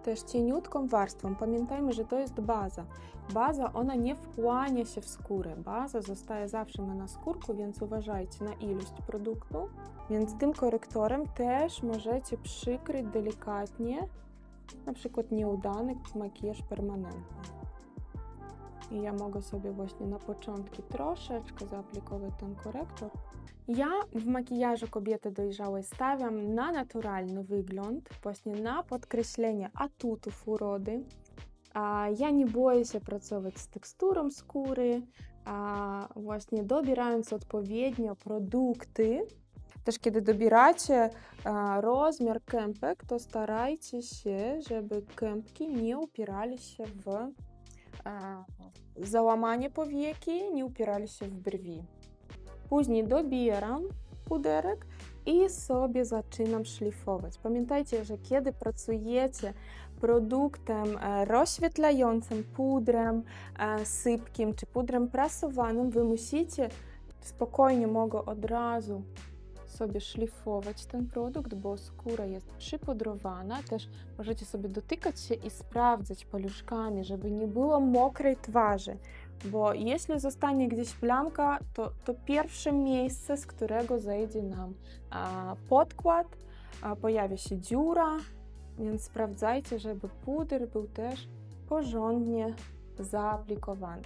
też cieniutką warstwą. Pamiętajmy, że to jest baza. Baza, ona nie wchłania się w skórę. Baza zostaje zawsze na naskórku, więc uważajcie na ilość produktu. Więc tym korektorem też możecie przykryć delikatnie, na przykład nieudany makijaż permanentny. I ja mogę sobie właśnie na początku troszeczkę zaaplikować ten korektor. Ja w makijażu kobiety dojrzałej stawiam na naturalny wygląd, właśnie na podkreślenie atutów urody. A ja nie boję się pracować z teksturą skóry, a właśnie dobierając odpowiednio produkty. Też kiedy dobieracie a, rozmiar kępek, to starajcie się, żeby kępki nie upierali się w załamanie powieki, nie upierali się w brwi. Później dobieram puderek i sobie zaczynam szlifować. Pamiętajcie, że kiedy pracujecie produktem rozświetlającym, pudrem sypkim czy pudrem prasowanym, wy musicie spokojnie mogę od razu sobie szlifować ten produkt, bo skóra jest przypudrowana. Też możecie sobie dotykać się i sprawdzać paluszkami, żeby nie było mokrej twarzy. Bo jeśli zostanie gdzieś plamka, to, to pierwsze miejsce, z którego zejdzie nam a, podkład, a, pojawi się dziura, więc sprawdzajcie, żeby puder był też porządnie zaaplikowany.